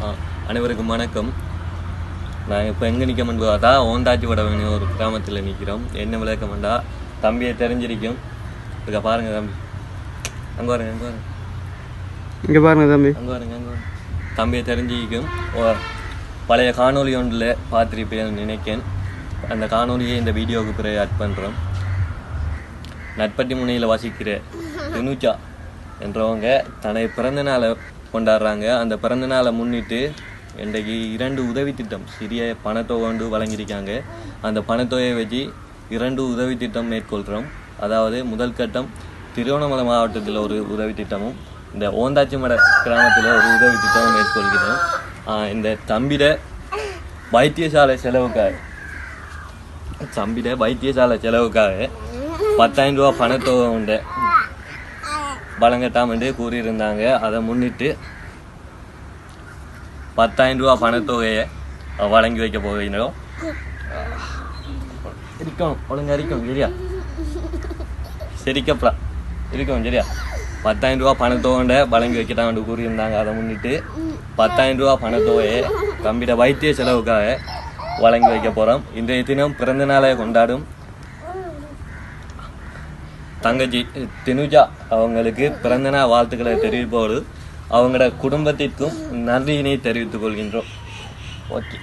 அனைவருக்கும் வணக்கம். நான் இப்போ எங்கே நிற்கமென்று பார்த்தா ஓந்தாச்சி வடவனி ஒரு கிராமத்தில் நிற்கிறோம் என்ன விளக்கமெண்டா தம்பியை தெரிஞ்சிருக்கும். இதை பாருங்க தம்பி. அங்கே பாருங்க அங்கே பாருங்க. இங்கே பாருங்க தம்பி. அங்கே பாருங்க அங்கே பாருங்க. தம்பியை தெரிஞ்சிக்கும் பழைய காணொளி ஒன்றில் பார்த்துருப்பேன்னு நினைக்கேன். அந்த காணொளியை இந்த வீடியோவுக்கு பிறகு ஆட் பண்ணுறோம் நட்பட்டி முனையில் வசிக்கிற தினுச்சா என்றவங்க தனது பிறந்த நாளை கொண்டாடுறாங்க. அந்த பிறந்த நாளை முன்னிட்டு இன்றைக்கு இரண்டு உதவி திட்டம் சிறிய பணத்தொகை கொண்டு வழங்கியிருக்காங்க. அந்த பணத்தொகையை வச்சு இரண்டு உதவி திட்டம் மேற்கொள்கிறோம் அதாவது முதல் கட்டம் திருவண்ணாமலை மாவட்டத்தில் ஒரு உதவி திட்டமும் இந்த ஓந்தாச்சிமட கிராமத்தில் ஒரு உதவி திட்டமும் மேற்கொள்கிறோம். இந்த தம்பிட வைத்தியசாலை செலவுக்காக தம்பிட வைத்தியசாலை செலவுக்காக பத்தாயிரம் ரூபா பணத்தொகை உண்டு. வழங்கட்டாம் என்று கூறியிருந்தாங்க. அதை முன்னிட்டு பத்தாயிரம் ரூபா பணத்தொகையை வழங்கி வைக்க போகிறோம் இருக்கணும். ஒழுங்கா இருக்கணும் சரியா? சரிக்கப்படா இருக்கணும் சரியா? பத்தாயிரம் ரூபா பணத்தொகை வழங்கி வைக்கட்டான்னு கூறியிருந்தாங்க. அதை முன்னிட்டு பத்தாயிரம் ரூபா பணத்தொகையை தம்பிட வைத்திய செலவுக்காக வழங்கி வைக்க போகிறோம் இன்றைய தினம் பிறந்த நாளை கொண்டாடும் தங்கச்சி தினுஜா அவங்களுக்கு பிறந்தநாள் வாழ்த்துக்களை தெரிவிப்போடு அவங்களோட குடும்பத்திற்கும் நன்றியினை தெரிவித்துக் கொள்கின்றோம். ஓகே.